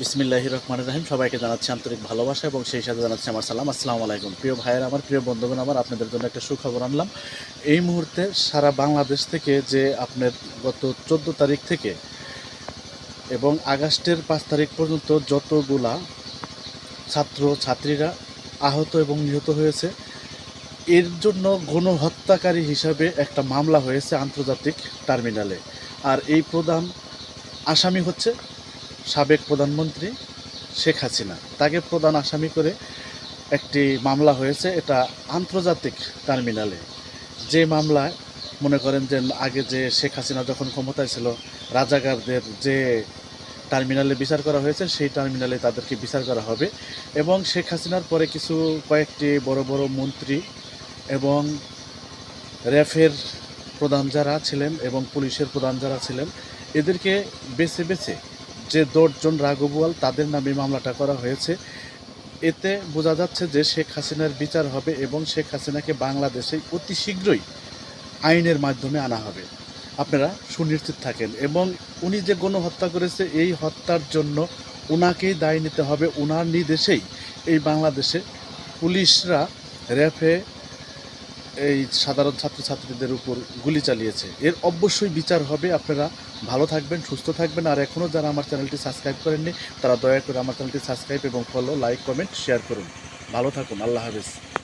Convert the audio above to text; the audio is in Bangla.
বিসমিল্লাহ রহমান রাহিম। সবাইকে জানাচ্ছি আন্তরিক ভালোবাসা এবং সেই সাথে জানাচ্ছি আমার সালাম। আসসালামু আলাইকুম। প্রিয় ভাইয়ের, আমার প্রিয় বন্ধুগণ, আমার আপনাদের জন্য একটা সুখবর আনলাম। এই মুহূর্তে সারা বাংলাদেশ থেকে যে আপনার গত চোদ্দ তারিখ থেকে এবং আগস্টের পাঁচ তারিখ পর্যন্ত যতগুলা ছাত্র, ছাত্রীরা আহত এবং নিহত হয়েছে, এর জন্য গণহত্যাকারী হিসাবে একটা মামলা হয়েছে আন্তর্জাতিক টার্মিনালে। আর এই প্রধান আসামি হচ্ছে সাবেক প্রধানমন্ত্রী শেখ হাসিনা। তাকে প্রধান আসামি করে একটি মামলা হয়েছে, এটা আন্তর্জাতিক টার্মিনালে। যে মামলায় মনে করেন যে আগে যে শেখ হাসিনা যখন ক্ষমতায় ছিল, রাজাকারদের যে টার্মিনালে বিচার করা হয়েছে, সেই টার্মিনালে তাদেরকে বিচার করা হবে এবং শেখ হাসিনার পরে কিছু কয়েকটি বড় বড় মন্ত্রী এবং র্যাফের প্রধান যারা ছিলেন এবং পুলিশের প্রধান যারা ছিলেন, এদেরকে বেছে বেছে যে দশজন রাঘবুয়াল তাদের নামে মামলাটা করা হয়েছে। এতে বোঝা যাচ্ছে যে শেখ হাসিনার বিচার হবে এবং শেখ হাসিনাকে বাংলাদেশে অতি শীঘ্রই আইনের মাধ্যমে আনা হবে। আপনারা সুনিশ্চিত থাকেন এবং উনি যে গণহত্যা করেছে, এই হত্যার জন্য ওনাকেই দায় নিতে হবে। ওনার নির্দেশেই এই বাংলাদেশে পুলিশরা র্যাফে এই সাধারণ ছাত্রছাত্রীদের উপর গুলি চালিয়েছে। এর অবশ্যই বিচার হবে। আপনারা ভালো থাকবেন, সুস্থ থাকবেন। আর এখনও যারা আমার চ্যানেলটি সাবস্ক্রাইব করেননি, তারা দয়া করে আমার চ্যানেলটি সাবস্ক্রাইব এবং ফলো লাইক কমেন্ট শেয়ার করুন। ভালো থাকুন। আল্লাহ হাফেজ।